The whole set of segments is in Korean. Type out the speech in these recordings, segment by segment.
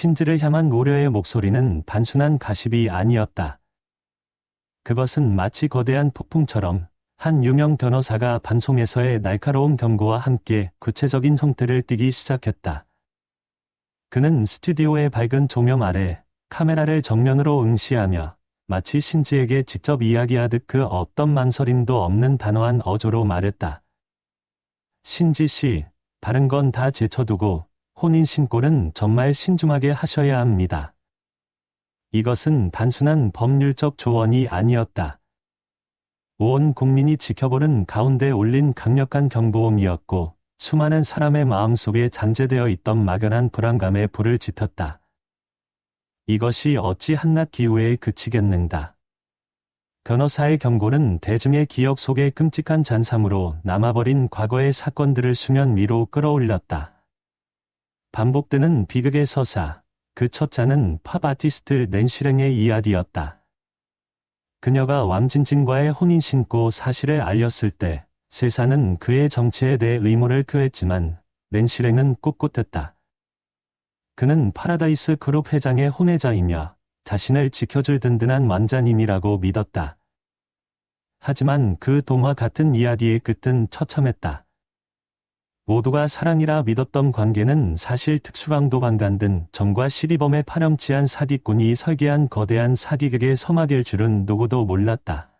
신지를 향한 우려의 목소리는 단순한 가십이 아니었다. 그것은 마치 거대한 폭풍처럼 한 유명 변호사가 방송에서의 날카로운 경고와 함께 구체적인 형태를 띠기 시작했다. 그는 스튜디오의 밝은 조명 아래 카메라를 정면으로 응시하며 마치 신지에게 직접 이야기하듯 그 어떤 망설임도 없는 단호한 어조로 말했다. 신지 씨, 다른 건 다 제쳐두고 혼인 신고는 정말 신중하게 하셔야 합니다. 이것은 단순한 법률적 조언이 아니었다. 온 국민이 지켜보는 가운데 올린 강력한 경보음이었고 수많은 사람의 마음속에 잠재되어 있던 막연한 불안감에 불을 지폈다. 이것이 어찌 한낱 기후에 그치겠는가. 변호사의 경고는 대중의 기억 속에 끔찍한 잔상으로 남아버린 과거의 사건들을 수면 위로 끌어올렸다. 반복되는 비극의 서사, 그 첫 자는 팝 아티스트 낸시랭의 이야기였다. 그녀가 왕진진과의 혼인 신고 사실을 알렸을 때 세상은 그의 정체에 대해 의문을 표했지만 낸시랭은 꿋꿋했다. 그는 파라다이스 그룹 회장의 혼외자이며 자신을 지켜줄 든든한 완자님이라고 믿었다. 하지만 그 동화 같은 이야기의 끝은 처참했다. 모두가 사랑이라 믿었던 관계는 사실 특수강도 방간든 정과 시리범의 파렴치한 사기꾼이 설계한 거대한 사기극의 서막일 줄은 누구도 몰랐다.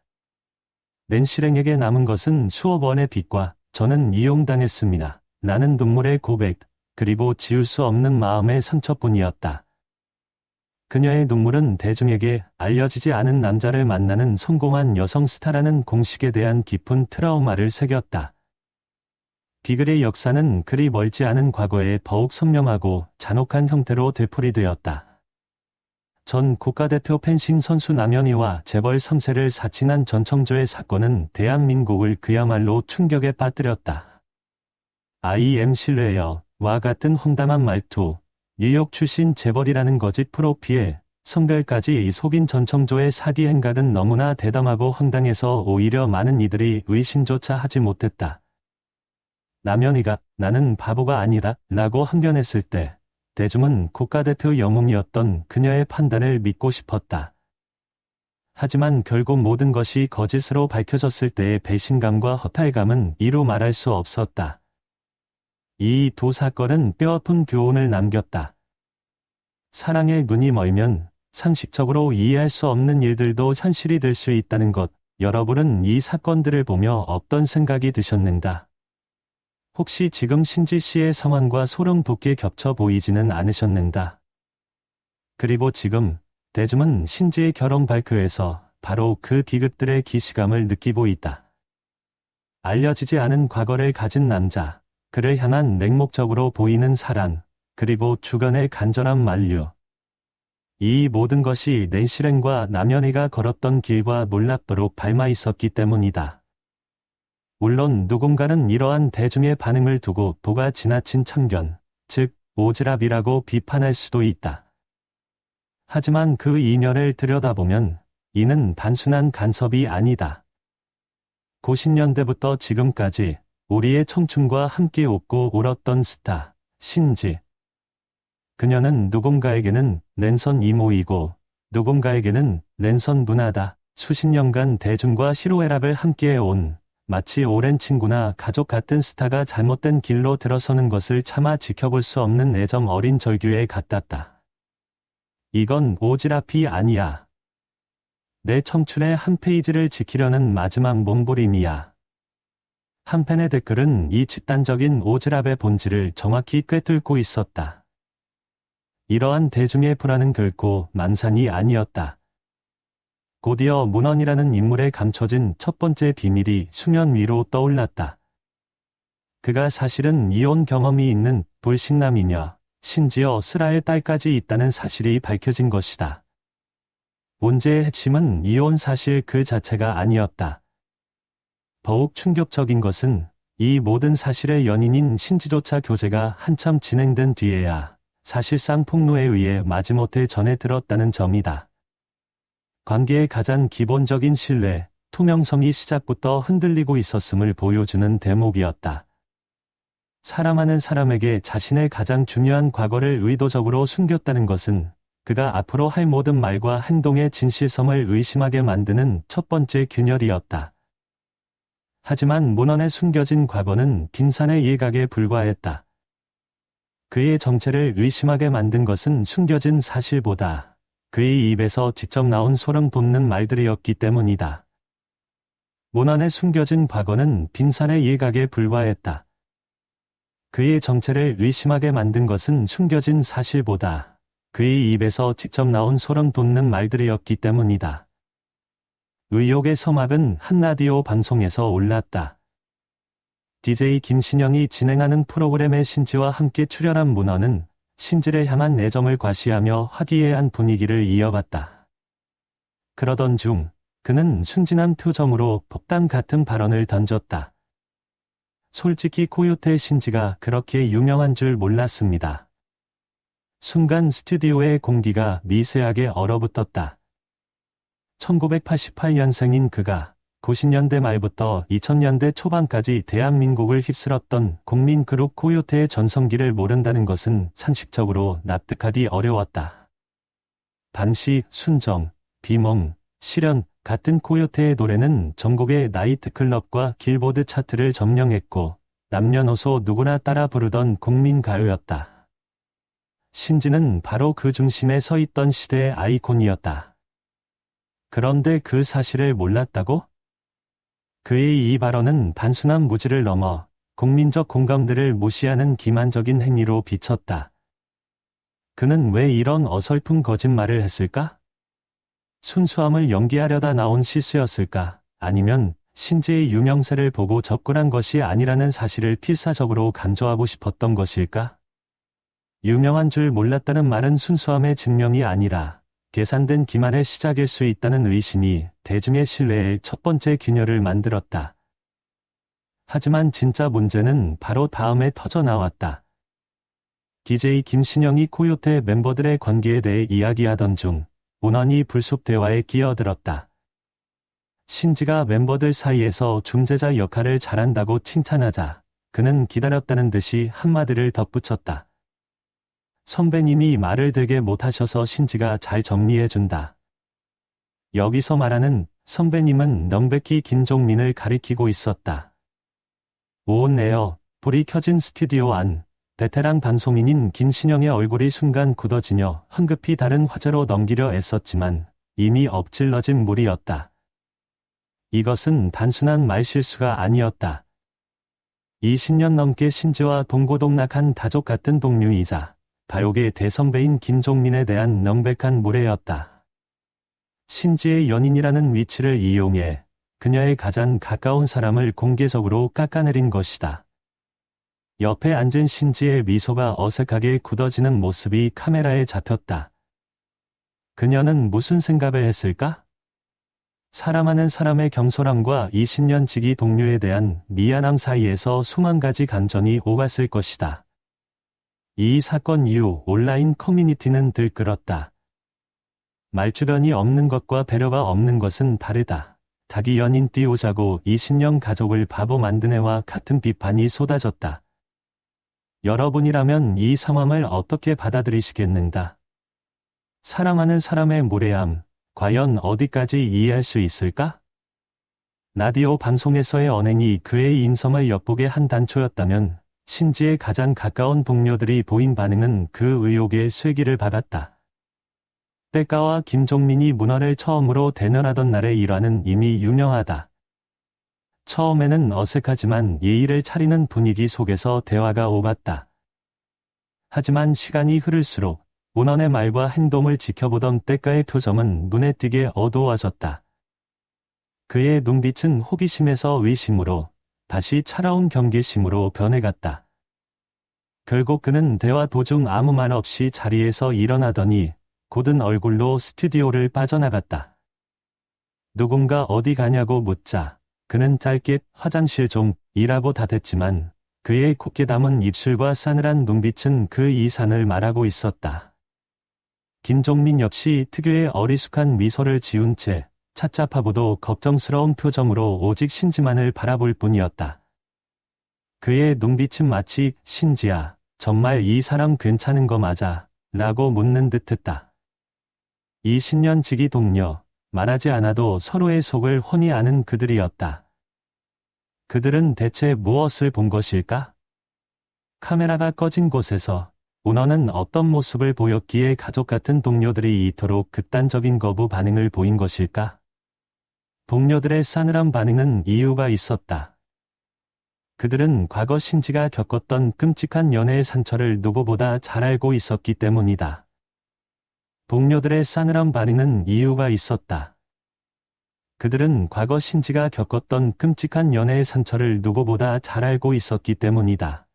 낸시랭에게 남은 것은 수억 원의 빚과 저는 이용당했습니다. 나는 눈물의 고백, 그리고 지울 수 없는 마음의 상처뿐이었다. 그녀의 눈물은 대중에게 알려지지 않은 남자를 만나는 성공한 여성 스타라는 공식에 대한 깊은 트라우마를 새겼다. 비글의 역사는 그리 멀지 않은 과거에 더욱 선명하고 잔혹한 형태로 되풀이되었다. 전 국가대표 펜싱 선수 남현희와 재벌 3세를 사칭한 전청조의 사건은 대한민국을 그야말로 충격에 빠뜨렸다. IM 실뢰여 와 같은 험담한 말투, 뉴욕 출신 재벌이라는 거짓 프로피에 성별까지 속인 전청조의 사기 행각은 너무나 대담하고 황당해서 오히려 많은 이들이 의심조차 하지 못했다. 남현이가 나는 바보가 아니다 라고 항변했을 때 대중은 국가대표 영웅이었던 그녀의 판단을 믿고 싶었다. 하지만 결국 모든 것이 거짓으로 밝혀졌을 때의 배신감과 허탈감은 이루 말할 수 없었다. 이 두 사건은 뼈아픈 교훈을 남겼다. 사랑에 눈이 멀면 상식적으로 이해할 수 없는 일들도 현실이 될 수 있다는 것, 여러분은 이 사건들을 보며 어떤 생각이 드셨는가? 혹시 지금 신지 씨의 상황과 소름 돋게 겹쳐 보이지는 않으셨는가? 그리고 지금 대중은 신지의 결혼 발표에서 바로 그 비극들의 기시감을 느끼고 있다. 알려지지 않은 과거를 가진 남자, 그를 향한 맹목적으로 보이는 사랑, 그리고 주변의 간절한 만류. 이 모든 것이 낸시랭과 남연이가 걸었던 길과 놀랍도록 닮아 있었기 때문이다. 물론 누군가는 이러한 대중의 반응을 두고 도가 지나친 참견, 즉 오지랖이라고 비판할 수도 있다. 하지만 그 이면을 들여다보면 이는 단순한 간섭이 아니다. 90년대부터 지금까지 우리의 청춘과 함께 웃고 울었던 스타, 신지. 그녀는 누군가에게는 랜선 이모이고 누군가에게는 랜선 누나다. 수십 년간 대중과 시로애락을 함께해 온 마치 오랜 친구나 가족 같은 스타가 잘못된 길로 들어서는 것을 차마 지켜볼 수 없는 애정 어린 절규에 같았다. 이건 오지랖이 아니야. 내 청춘의 한 페이지를 지키려는 마지막 몸부림이야. 한편의 댓글은 이 집단적인 오지랖의 본질을 정확히 꿰뚫고 있었다. 이러한 대중의 불안은 결코 만산이 아니었다. 곧이어 문헌이라는 인물에 감춰진 첫 번째 비밀이 수면 위로 떠올랐다. 그가 사실은 이혼 경험이 있는 불신남이며 심지어 스라의 딸까지 있다는 사실이 밝혀진 것이다. 문제의 핵심은 이혼 사실 그 자체가 아니었다. 더욱 충격적인 것은 이 모든 사실의 연인인 신지조차 교제가 한참 진행된 뒤에야 사실상 폭로에 의해 마지못해 전해 들었다는 점이다. 관계의 가장 기본적인 신뢰, 투명성이 시작부터 흔들리고 있었음을 보여주는 대목이었다. 사랑하는 사람에게 자신의 가장 중요한 과거를 의도적으로 숨겼다는 것은 그가 앞으로 할 모든 말과 행동의 진실성을 의심하게 만드는 첫 번째 균열이었다. 하지만 모넌의 숨겨진 과거는 빙산의 일각에 불과했다. 그의 정체를 의심하게 만든 것은 숨겨진 사실보다 그의 입에서 직접 나온 소름 돋는 말들이었기 때문이다. 모난의 숨겨진 과거는 빙산의 일각에 불과했다. 그의 정체를 의심하게 만든 것은 숨겨진 사실보다 그의 입에서 직접 나온 소름 돋는 말들이었기 때문이다. 의혹의 서막은 한 라디오 방송에서 올랐다. DJ 김신영이 진행하는 프로그램의 신지와 함께 출연한 문어는 신지를 향한 내정을 과시하며 화기애애한 분위기를 이어갔다. 그러던 중 그는 순진한 표정으로 폭탄 같은 발언을 던졌다. 솔직히 코요테 신지가 그렇게 유명한 줄 몰랐습니다. 순간 스튜디오의 공기가 미세하게 얼어붙었다. 1988년생인 그가 90년대 말부터 2000년대 초반까지 대한민국을 휩쓸었던 국민 그룹 코요테의 전성기를 모른다는 것은 상식적으로 납득하기 어려웠다. 반시, 순정, 비몽, 실현 같은 코요테의 노래는 전국의 나이트클럽과 길보드 차트를 점령했고 남녀노소 누구나 따라 부르던 국민 가요였다. 신지는 바로 그 중심에 서 있던 시대의 아이콘이었다. 그런데 그 사실을 몰랐다고? 그의 이 발언은 단순한 무지를 넘어 국민적 공감들을 무시하는 기만적인 행위로 비쳤다. 그는 왜 이런 어설픈 거짓말을 했을까? 순수함을 연기하려다 나온 실수였을까? 아니면 신지의 유명세를 보고 접근한 것이 아니라는 사실을 필사적으로 강조하고 싶었던 것일까? 유명한 줄 몰랐다는 말은 순수함의 증명이 아니라 계산된 기만의 시작일 수 있다는 의심이 대중의 신뢰의 첫 번째 균열을 만들었다. 하지만 진짜 문제는 바로 다음에 터져 나왔다. DJ 김신영이 코요테 멤버들의 관계에 대해 이야기하던 중 문헌이 불쑥 대화에 끼어들었다. 신지가 멤버들 사이에서 중재자 역할을 잘한다고 칭찬하자 그는 기다렸다는 듯이 한마디를 덧붙였다. 선배님이 말을 되게 못하셔서 신지가 잘 정리해준다. 여기서 말하는 선배님은 명백히 김종민을 가리키고 있었다. 온 에어, 불이 켜진 스튜디오 안, 베테랑 방송인인 김신영의 얼굴이 순간 굳어지며 황급히 다른 화제로 넘기려 애썼지만 이미 엎질러진 물이었다. 이것은 단순한 말실수가 아니었다. 20년 넘게 신지와 동고동락한 다족 같은 동료이자 가요계 대선배인 김종민에 대한 명백한 무례였다. 신지의 연인이라는 위치를 이용해 그녀의 가장 가까운 사람을 공개적으로 깎아내린 것이다. 옆에 앉은 신지의 미소가 어색하게 굳어지는 모습이 카메라에 잡혔다. 그녀는 무슨 생각을 했을까? 사랑하는 사람의 겸손함과 20년 지기 동료에 대한 미안함 사이에서 수만 가지 감정이 오갔을 것이다. 이 사건 이후 온라인 커뮤니티는 들끓었다. 말주변이 없는 것과 배려가 없는 것은 다르다. 자기 연인 띄우자고 20년 가족을 바보 만든 애와 같은 비판이 쏟아졌다. 여러분이라면 이 상황을 어떻게 받아들이시겠는가? 사랑하는 사람의 무례함, 과연 어디까지 이해할 수 있을까? 라디오 방송에서의 언행이 그의 인성을 엿보게 한 단초였다면 신지의 가장 가까운 동료들이 보인 반응은 그 의혹의 쐐기를 받았다. 백가와 김종민이 문화를 처음으로 대면하던 날의 일화는 이미 유명하다. 처음에는 어색하지만 예의를 차리는 분위기 속에서 대화가 오갔다. 하지만 시간이 흐를수록 문헌의 말과 행동을 지켜보던 때가의 표정은 눈에 띄게 어두워졌다. 그의 눈빛은 호기심에서 의심으로 다시 차가운 경계심으로 변해갔다. 결국 그는 대화 도중 아무 말 없이 자리에서 일어나더니 곧은 얼굴로 스튜디오를 빠져나갔다. 누군가 어디 가냐고 묻자 그는 짧게 화장실 좀 이라고 답했지만 그의 곱게 담은 입술과 싸늘한 눈빛은 그 이산을 말하고 있었다. 김종민 역시 특유의 어리숙한 미소를 지운 채 차차파보도 걱정스러운 표정으로 오직 신지만을 바라볼 뿐이었다. 그의 눈빛은 마치 신지야, 정말 이 사람 괜찮은 거 맞아? 라고 묻는 듯 했다. 20년 지기 동료, 말하지 않아도 서로의 속을 훤히 아는 그들이었다. 그들은 대체 무엇을 본 것일까? 카메라가 꺼진 곳에서 운원은 어떤 모습을 보였기에 가족 같은 동료들이 이토록 극단적인 거부 반응을 보인 것일까? 동료들의 싸늘한 반응은 이유가 있었다. 그들은 과거 신지가 겪었던 끔찍한 연애의 상처를 누구보다 잘 알고 있었기 때문이다. 동료들의 싸늘한 반응은 이유가 있었다. 그들은 과거 신지가 겪었던 끔찍한 연애의 상처를 누구보다 잘 알고 있었기 때문이다.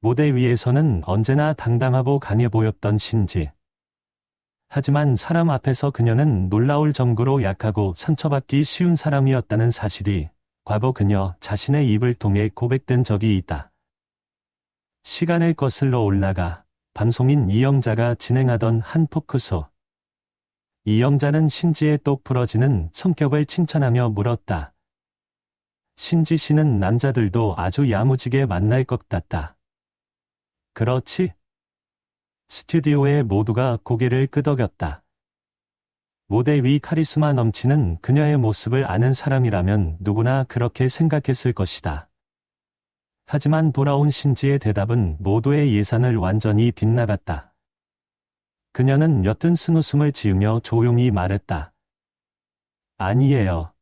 무대 위에서는 언제나 당당하고 강해 보였던 신지. 하지만 사람 앞에서 그녀는 놀라울 정도로 약하고 상처받기 쉬운 사람이었다는 사실이 과거 그녀 자신의 입을 통해 고백된 적이 있다. 시간을 거슬러 올라가 방송인 이영자가 진행하던 한 토크쇼. 이영자는 신지의 똑 부러지는 성격을 칭찬하며 물었다. 신지 씨는 남자들도 아주 야무지게 만날 것 같다. 그렇지? 스튜디오에 모두가 고개를 끄덕였다. 무대 위 카리스마 넘치는 그녀의 모습을 아는 사람이라면 누구나 그렇게 생각했을 것이다. 하지만 돌아온 신지의 대답은 모두의 예산을 완전히 빗나갔다. 그녀는 옅은 쓴웃음을 지으며 조용히 말했다. 아니에요.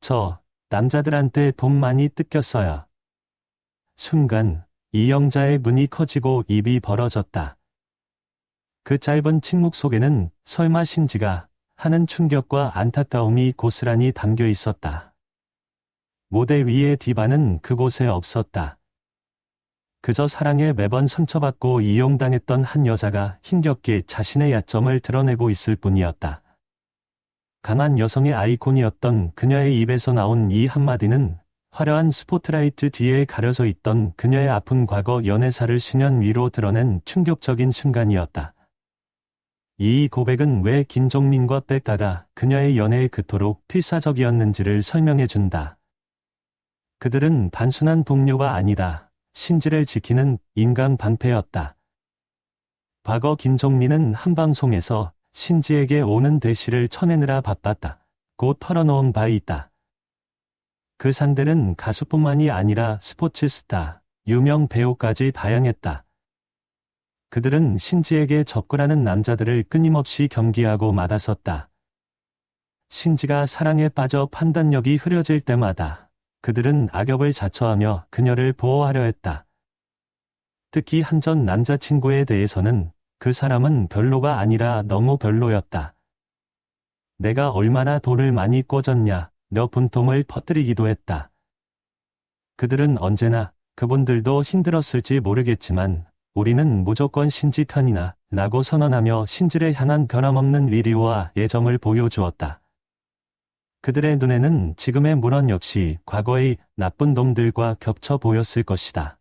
저, 남자들한테 돈 많이 뜯겼어요. 순간, 이영자의 문이 커지고 입이 벌어졌다. 그 짧은 침묵 속에는 설마 신지가 하는 충격과 안타까움이 고스란히 담겨 있었다. 무대 위의 디바는 그곳에 없었다. 그저 사랑에 매번 상처받고 이용당했던 한 여자가 힘겹게 자신의 야점을 드러내고 있을 뿐이었다. 강한 여성의 아이콘이었던 그녀의 입에서 나온 이 한마디는 화려한 스포트라이트 뒤에 가려져 있던 그녀의 아픈 과거 연애사를 수년 위로 드러낸 충격적인 순간이었다. 이 고백은 왜 김종민과 백가가 그녀의 연애에 그토록 필사적이었는지를 설명해 준다. 그들은 단순한 동료가 아니다. 신지를 지키는 인간 반패였다. 과거 김종민은 한 방송에서 신지에게 오는 대시를 쳐내느라 바빴다. 곧 털어놓은 바 있다. 그 상대는 가수뿐만이 아니라 스포츠 스타, 유명 배우까지 다양했다. 그들은 신지에게 접근하는 남자들을 끊임없이 경기하고 맞아섰다. 신지가 사랑에 빠져 판단력이 흐려질 때마다 그들은 악역을 자처하며 그녀를 보호하려 했다. 특히 한전 남자친구에 대해서는 그 사람은 별로가 아니라 너무 별로였다. 내가 얼마나 돈을 많이 꽂았냐, 몇 분통을 퍼뜨리기도 했다. 그들은 언제나 그분들도 힘들었을지 모르겠지만 우리는 무조건 편이나 라고 선언하며 신지를 향한 변함없는 리리와 애정을 보여주었다. 그들의 눈에는 지금의 문헌 역시 과거의 나쁜 놈들과 겹쳐 보였을 것이다.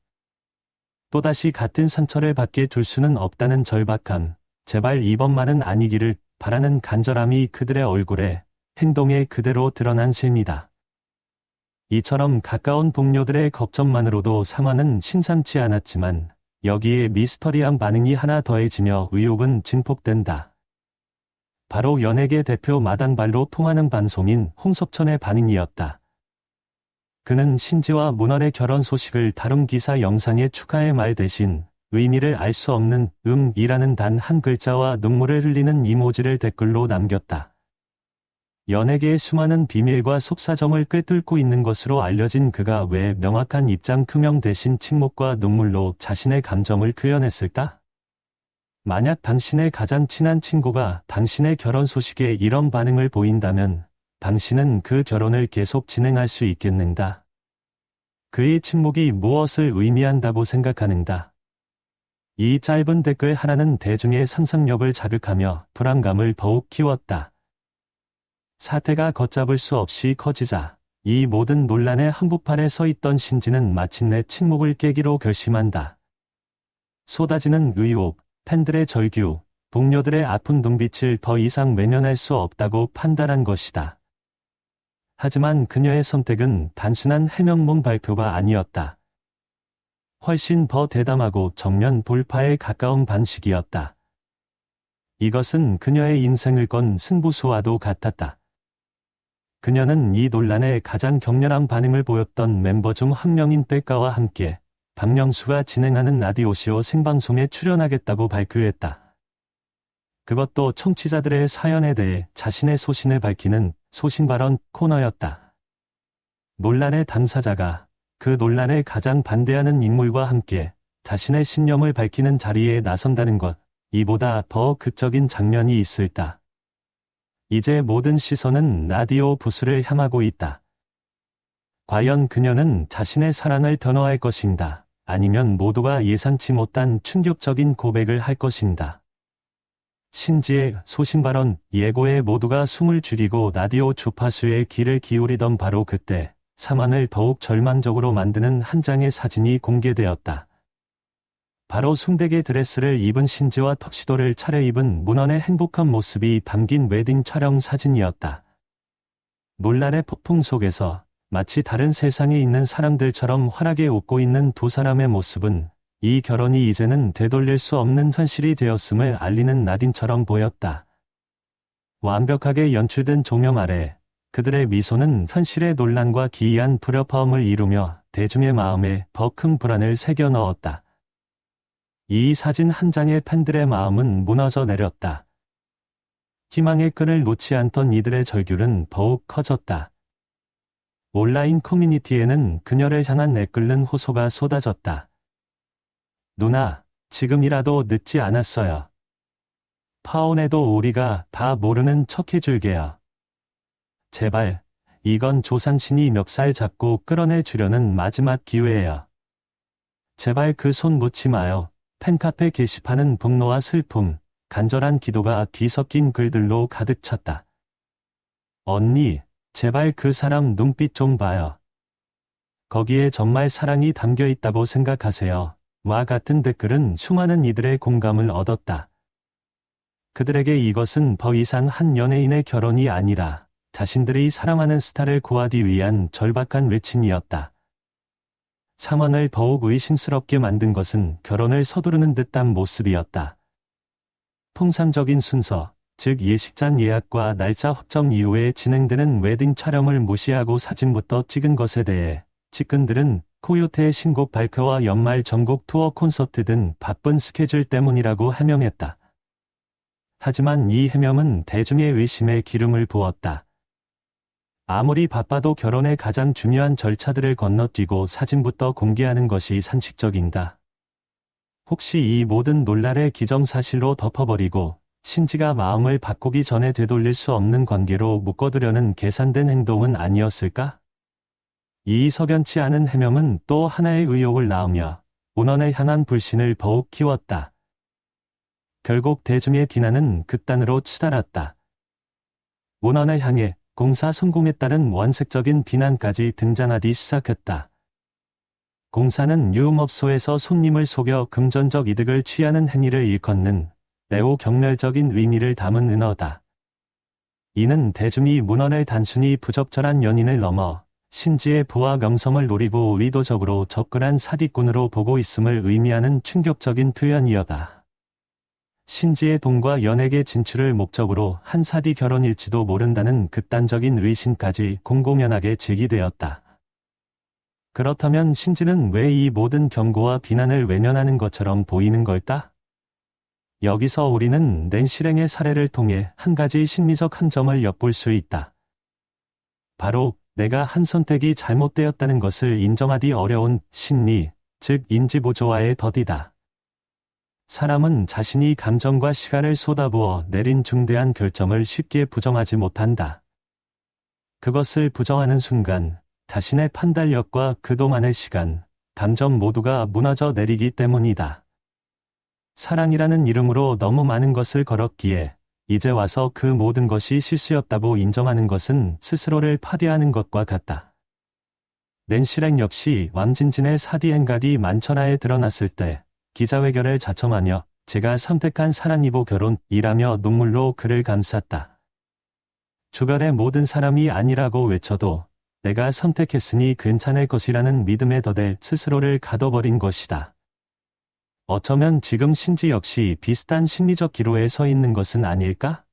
또다시 같은 상처를 받게 둘 수는 없다는 절박함, 제발 이번만은 아니기를 바라는 간절함이 그들의 얼굴에 행동에 그대로 드러난 셈이다. 이처럼 가까운 동료들의 걱정만으로도 상황은 심상치 않았지만 여기에 미스터리한 반응이 하나 더해지며 의혹은 증폭된다. 바로 연예계 대표 마당발로 통하는 방송인 홍석천의 반응이었다. 그는 신지와 문헌의 결혼 소식을 다룬 기사 영상의 축하의 말 대신 의미를 알 수 없는 음이라는 단 한 글자와 눈물을 흘리는 이모지를 댓글로 남겼다. 연예계의 수많은 비밀과 속사정을 꿰뚫고 있는 것으로 알려진 그가 왜 명확한 입장 표명 대신 침묵과 눈물로 자신의 감정을 표현했을까? 만약 당신의 가장 친한 친구가 당신의 결혼 소식에 이런 반응을 보인다면 당신은 그 결혼을 계속 진행할 수 있겠는가? 그의 침묵이 무엇을 의미한다고 생각하는가? 이 짧은 댓글 하나는 대중의 상상력을 자극하며 불안감을 더욱 키웠다. 사태가 걷잡을 수 없이 커지자 이 모든 논란의 한복판에 서 있던 신지는 마침내 침묵을 깨기로 결심한다. 쏟아지는 의혹, 팬들의 절규, 동료들의 아픈 눈빛을 더 이상 외면할 수 없다고 판단한 것이다. 하지만 그녀의 선택은 단순한 해명문 발표가 아니었다. 훨씬 더 대담하고 정면 돌파에 가까운 반식이었다. 이것은 그녀의 인생을 건 승부수와도 같았다. 그녀는 이 논란에 가장 격렬한 반응을 보였던 멤버 중 한 명인 백가와 함께 박명수가 진행하는 라디오쇼 생방송에 출연하겠다고 발표했다. 그것도 청취자들의 사연에 대해 자신의 소신을 밝히는 소신 발언 코너였다. 논란의 당사자가 그 논란에 가장 반대하는 인물과 함께 자신의 신념을 밝히는 자리에 나선다는 것, 이보다 더 극적인 장면이 있을다. 이제 모든 시선은 라디오 부스를 향하고 있다. 과연 그녀는 자신의 사랑을 변호할 것인가, 아니면 모두가 예상치 못한 충격적인 고백을 할 것인가. 신지의 소신 발언 예고에 모두가 숨을 줄이고 라디오 주파수에 귀를 기울이던 바로 그때 사만을 더욱 절망적으로 만드는 한 장의 사진이 공개되었다. 바로 숭대계 드레스를 입은 신지와 턱시도를 차려입은 문헌의 행복한 모습이 담긴 웨딩 촬영 사진이었다. 논란의 폭풍 속에서 마치 다른 세상에 있는 사람들처럼 환하게 웃고 있는 두 사람의 모습은 이 결혼이 이제는 되돌릴 수 없는 현실이 되었음을 알리는 나딘처럼 보였다. 완벽하게 연출된 조명 아래 그들의 미소는 현실의 논란과 기이한 불협화음을 이루며 대중의 마음에 더 큰 불안을 새겨 넣었다. 이 사진 한 장의 팬들의 마음은 무너져 내렸다. 희망의 끈을 놓지 않던 이들의 절규는 더욱 커졌다. 온라인 커뮤니티에는 그녀를 향한 내끓는 호소가 쏟아졌다. 누나, 지금이라도 늦지 않았어요. 파혼해도 우리가 다 모르는 척 해줄게요. 제발, 이건 조상신이 멱살 잡고 끌어내 주려는 마지막 기회예요. 제발 그 손 놓지 마요. 팬카페 게시판은 분노와 슬픔, 간절한 기도가 뒤섞인 글들로 가득 찼다. 언니, 제발 그 사람 눈빛 좀 봐요. 거기에 정말 사랑이 담겨 있다고 생각하세요. 와 같은 댓글은 수많은 이들의 공감을 얻었다. 그들에게 이것은 더 이상 한 연예인의 결혼이 아니라 자신들이 사랑하는 스타를 구하기 위한 절박한 외침이었다. 상황을 더욱 의심스럽게 만든 것은 결혼을 서두르는 듯한 모습이었다. 통상적인 순서, 즉 예식장 예약과 날짜 확정 이후에 진행되는 웨딩 촬영을 무시하고 사진부터 찍은 것에 대해 측근들은 코요테의 신곡 발표와 연말 전국 투어 콘서트 등 바쁜 스케줄 때문이라고 해명했다. 하지만 이 해명은 대중의 의심에 기름을 부었다. 아무리 바빠도 결혼의 가장 중요한 절차들을 건너뛰고 사진부터 공개하는 것이 상식적인가. 혹시 이 모든 논란을 기정사실로 덮어버리고 신지가 마음을 바꾸기 전에 되돌릴 수 없는 관계로 묶어두려는 계산된 행동은 아니었을까? 이 석연치 않은 해명은 또 하나의 의혹을 낳으며 문헌에 향한 불신을 더욱 키웠다. 결국 대중의 비난은 극단으로 치달았다. 문헌을 향해 공사 성공에 따른 원색적인 비난까지 등장하기 시작했다. 공사는 유흥업소에서 손님을 속여 금전적 이득을 취하는 행위를 일컫는 매우 경멸적인 의미를 담은 은어다. 이는 대중이 문헌을 단순히 부적절한 연인을 넘어 신지의 부와 명성을 노리고 의도적으로 접근한 사기꾼으로 보고 있음을 의미하는 충격적인 표현이었다. 신지의 돈과 연예계 진출을 목적으로 한 사디 결혼일지도 모른다는 극단적인 의심까지 공공연하게 제기되었다. 그렇다면 신지는 왜 이 모든 경고와 비난을 외면하는 것처럼 보이는 걸까? 여기서 우리는 낸실행의 사례를 통해 한 가지 심리적 한 점을 엿볼 수 있다. 바로 내가 한 선택이 잘못되었다는 것을 인정하기 어려운 심리, 즉 인지보조와의 더디다. 사람은 자신이 감정과 시간을 쏟아부어 내린 중대한 결정을 쉽게 부정하지 못한다. 그것을 부정하는 순간 자신의 판단력과 그동안의 시간, 감정 모두가 무너져 내리기 때문이다. 사랑이라는 이름으로 너무 많은 것을 걸었기에 이제 와서 그 모든 것이 실수였다고 인정하는 것은 스스로를 파괴하는 것과 같다. 낸시랭 역시 왕진진의 사디엔가디 만천하에 드러났을 때 기자회견을 자청하며 제가 선택한 사랑이보 결혼이라며 눈물로 그를 감쌌다. 주변의 모든 사람이 아니라고 외쳐도 내가 선택했으니 괜찮을 것이라는 믿음에 더대 스스로를 가둬버린 것이다. 어쩌면 지금 신지 역시 비슷한 심리적 기로에 서 있는 것은 아닐까?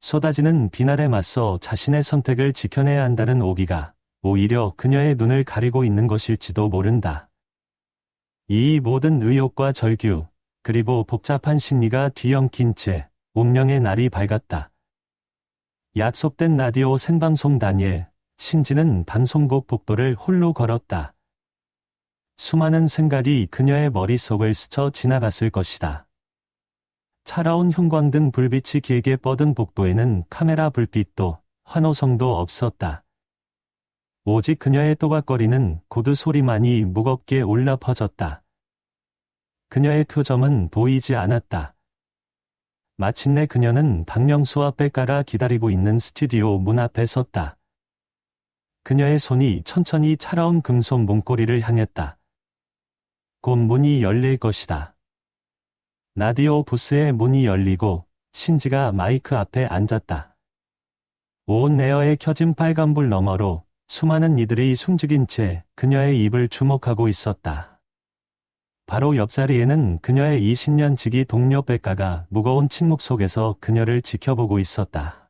쏟아지는 비날에 맞서 자신의 선택을 지켜내야 한다는 오기가 오히려 그녀의 눈을 가리고 있는 것일지도 모른다. 이 모든 의욕과 절규, 그리고 복잡한 심리가 뒤엉킨 채 운명의 날이 밝았다. 약속된 라디오 생방송 단일, 신지는 방송국 복도를 홀로 걸었다. 수많은 생각이 그녀의 머릿속을 스쳐 지나갔을 것이다. 차가운 형광등 불빛이 길게 뻗은 복도에는 카메라 불빛도 환호성도 없었다. 오직 그녀의 또각거리는 고드 소리만이 무겁게 올라 퍼졌다. 그녀의 표정은 보이지 않았다. 마침내 그녀는 박명수와 백가라 기다리고 있는 스튜디오 문 앞에 섰다. 그녀의 손이 천천히 차가운 금속 문고리를 향했다. 곧 문이 열릴 것이다. 라디오 부스의 문이 열리고 신지가 마이크 앞에 앉았다. 온 에어에 켜진 빨간불 너머로 수많은 이들이 숨죽인 채 그녀의 입을 주목하고 있었다. 바로 옆자리에는 그녀의 20년 지기 동료 백가가 무거운 침묵 속에서 그녀를 지켜보고 있었다.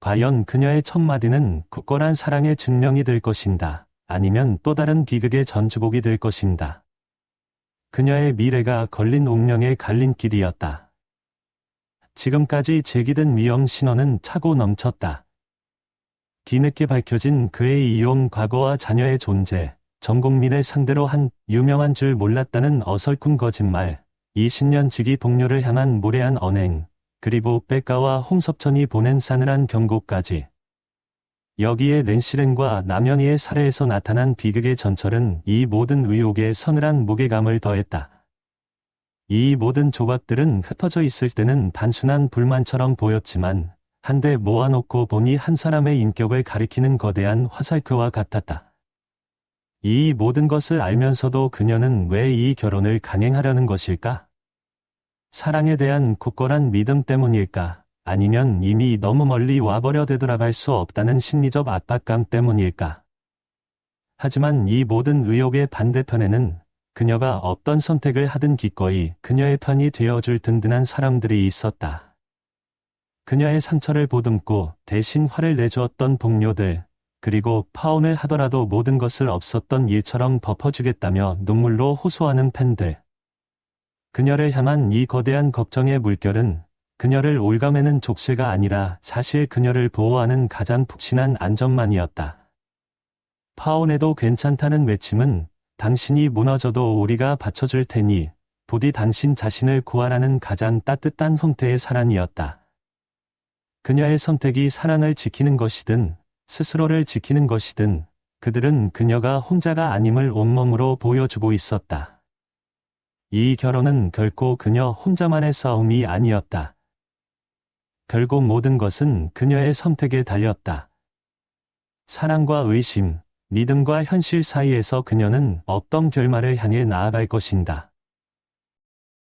과연 그녀의 첫마디는 굳건한 사랑의 증명이 될 것인가, 아니면 또 다른 비극의 전주곡이 될 것인가. 그녀의 미래가 걸린 운명의 갈림길이었다. 지금까지 제기된 위험 신호는 차고 넘쳤다. 뒤늦게 밝혀진 그의 이혼 과거와 자녀의 존재, 전 국민을 상대로 한 유명한 줄 몰랐다는 어설픈 거짓말, 20년 지기 동료를 향한 무례한 언행, 그리고 백가와 홍섭천이 보낸 싸늘한 경고까지. 여기에 렌시렌과 남현이의 사례에서 나타난 비극의 전철은 이 모든 의혹에 서늘한 무게감을 더했다. 이 모든 조각들은 흩어져 있을 때는 단순한 불만처럼 보였지만 한데 모아놓고 보니 한 사람의 인격을 가리키는 거대한 화살표와 같았다. 이 모든 것을 알면서도 그녀는 왜 이 결혼을 강행하려는 것일까? 사랑에 대한 굳건한 믿음 때문일까? 아니면 이미 너무 멀리 와버려 되돌아갈 수 없다는 심리적 압박감 때문일까? 하지만 이 모든 의혹의 반대편에는 그녀가 어떤 선택을 하든 기꺼이 그녀의 편이 되어줄 든든한 사람들이 있었다. 그녀의 상처를 보듬고 대신 화를 내주었던 동료들, 그리고 파혼을 하더라도 모든 것을 없었던 일처럼 덮어주겠다며 눈물로 호소하는 팬들. 그녀를 향한 이 거대한 걱정의 물결은 그녀를 올가매는 족쇄가 아니라 사실 그녀를 보호하는 가장 푹신한 안전만이었다. 파혼해도 괜찮다는 외침은 당신이 무너져도 우리가 받쳐줄 테니 부디 당신 자신을 구하라는 가장 따뜻한 형태의 사랑이었다. 그녀의 선택이 사랑을 지키는 것이든 스스로를 지키는 것이든 그들은 그녀가 혼자가 아님을 온몸으로 보여주고 있었다. 이 결혼은 결코 그녀 혼자만의 싸움이 아니었다. 결국 모든 것은 그녀의 선택에 달렸다. 사랑과 의심, 믿음과 현실 사이에서 그녀는 어떤 결말을 향해 나아갈 것인가.